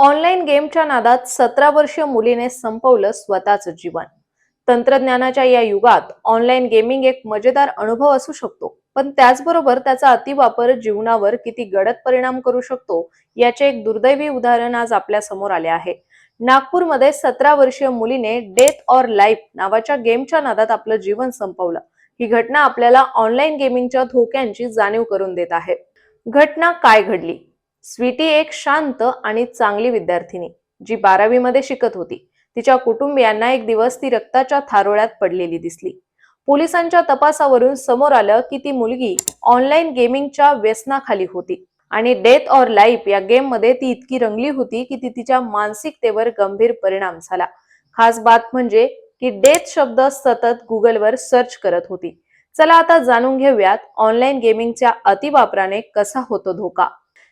Online गेमच्या नादात सतरा वर्षीय मुलीने संपवलं स्वतःचं जीवन. तंत्रज्ञानाच्या या युगात ऑनलाईन गेमिंग एक मजेदार अनुभव असू शकतो पण त्याचबरोबर त्याचा अतिवापर जीवनावर किती गडद परिणाम करू शकतो याचे एक दुर्दैवी उदाहरण आज आपल्यासमोर आले आहे. नागपूरमध्ये सतरा वर्षीय मुलीने डेथ ऑर लाईफ नावाच्या गेमच्या नादात आपलं जीवन संपवलं. ही घटना आपल्याला ऑनलाईन गेमिंगच्या धोक्यांची जाणीव करून देत आहे. घटना काय घडली? स्वीटी एक शांत आणि चांगली विद्यार्थिनी जी बारावी मध्ये शिकत होती. तिच्या कुटुंबियांना एक दिवस ती रक्ताच्या थारोळ्यात पडलेली दिसली. पोलिसांच्या तपासावरून समोर आलं की ती मुलगी ऑनलाईन गेमिंगच्या व्यसनाखाली होती आणि डेथ ऑर लाईफ या गेममध्ये ती इतकी रंगली होती की ती तिच्या मानसिकतेवर गंभीर परिणाम झाला. खास बात म्हणजे की डेथ शब्द सतत गुगलवर सर्च करत होती. चला आता जाणून घेऊयात ऑनलाईन गेमिंगच्या अतिवापराने कसा होतो धोका.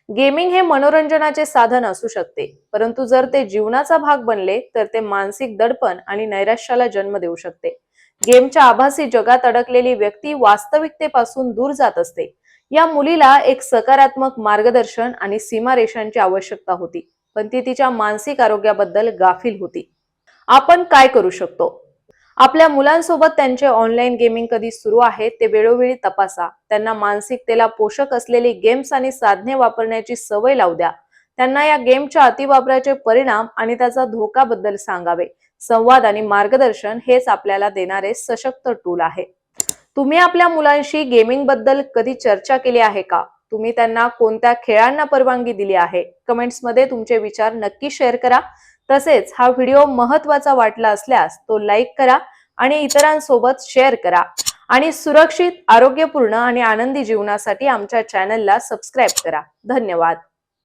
गेमिंग हे मनोरंजनाचे साधन असू शकते परंतु जर ते जीवनाचा भाग बनले तर ते मानसिक दडपण आणि नैराश्याला जन्म देऊ शकते. गेमच्या आभासी जगात अडकलेली व्यक्ती वास्तविकतेपासून दूर जात असते. या मुलीला एक सकारात्मक मार्गदर्शन आणि सीमारेषांची आवश्यकता होती पण ती तिच्या मानसिक आरोग्याबद्दल गाफील होती. आपण काय करू शकतो? आपल्या मुलांसोबत त्यांचे ऑनलाईन गेमिंग कधी सुरू आहे ते वेळोवेळी तपासा. त्यांना मानसिकतेला पोषक असलेली गेम्स आणि साधने वापरण्याची सवय लावू द्या. त्यांना या गेमच्या अतिवापराचे परिणाम आणि त्याचा धोकाबद्दल सांगावे. संवाद आणि मार्गदर्शन हेच आपल्याला देणारे सशक्त टूल आहे. तुम्ही आपल्या मुलांशी गेमिंगबद्दल कधी चर्चा केली आहे का? तुम्ही त्यांना कोणत्या खेळांना परवानगी दिली आहे? कमेंट्समध्ये तुमचे विचार नक्की शेअर करा. तसेच हा व्हिडिओ महत्त्वाचा वाटला असल्यास तो लाईक करा आणि इतरांसोबत शेअर करा. आणि सुरक्षित आरोग्यपूर्ण आणि आनंदी जीवनासाठी आमच्या चॅनलला सबस्क्राईब करा. धन्यवाद.